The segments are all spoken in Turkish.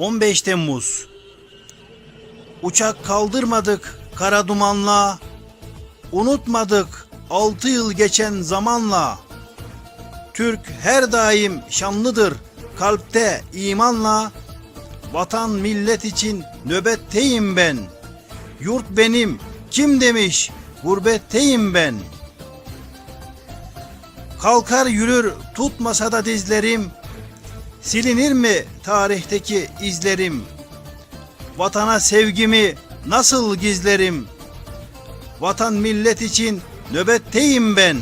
15 Temmuz. Uçak kaldırmadık kara dumanla. Unutmadık 6 yıl geçen zamanla. Türk her daim şanlıdır kalpte imanla. Vatan millet için nöbetteyim ben. Yurt benim kim demiş gurbetteyim ben. Kalkar yürür tutmasa da dizlerim Silinir mi tarihteki izlerim? Vatana sevgimi nasıl gizlerim? Vatan millet için nöbetteyim ben.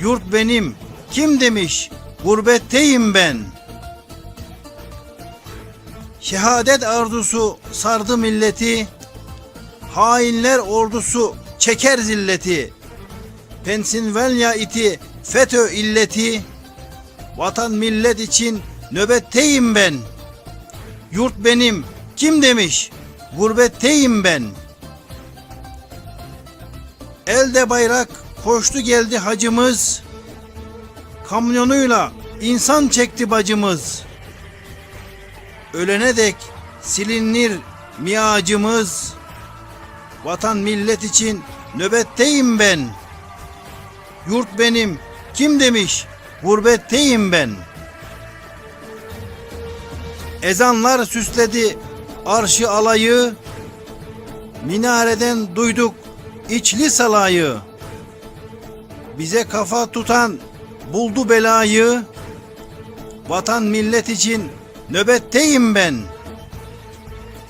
Yurt benim kim demiş gurbetteyim ben. Şehadet arzusu sardı milleti. Hainler ordusu çeker zilleti. Pensilvanya iti FETÖ illeti. Vatan millet için nöbetteyim ben. Yurt benim kim demiş? Gurbetteyim ben. Elde bayrak koştu geldi hacımız. Kamyonuyla insan çekti bacımız. Ölene dek silinir miacımız. Vatan millet için nöbetteyim ben. Yurt benim kim demiş? Gurbetteyim ben. Ezanlar süsledi arşı alayı. Minareden duyduk içli salayı. Bize kafa tutan buldu belayı. Vatan millet için nöbetteyim ben.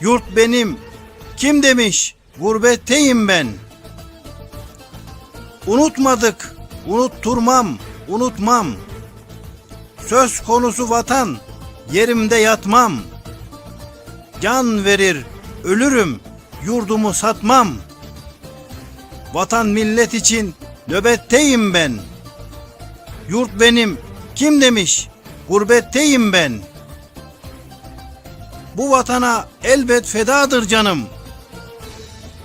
Yurt benim kim demiş gurbetteyim ben. Unutmadık, unutturmam, unutmam. Söz konusu vatan, yerimde yatmam. Can verir, ölürüm, yurdumu satmam. Vatan millet için nöbetteyim ben. Yurt benim, kim demiş, gurbetteyim ben. Bu vatana elbet fedadır canım.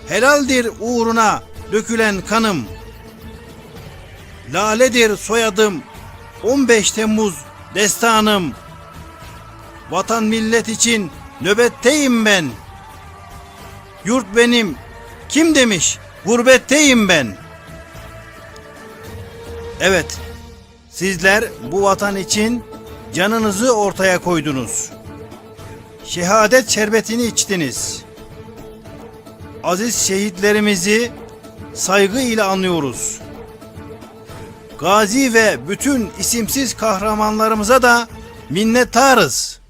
Helaldir uğruna dökülen kanım. Laledir soyadım 15 Temmuz destanım. Vatan millet için nöbetteyim ben. Yurt benim kim demiş gurbetteyim ben. Evet sizler bu vatan için canınızı ortaya koydunuz. Şehadet şerbetini içtiniz. Aziz şehitlerimizi saygı ile anıyoruz. Gazi ve bütün isimsiz kahramanlarımıza da minnettarız.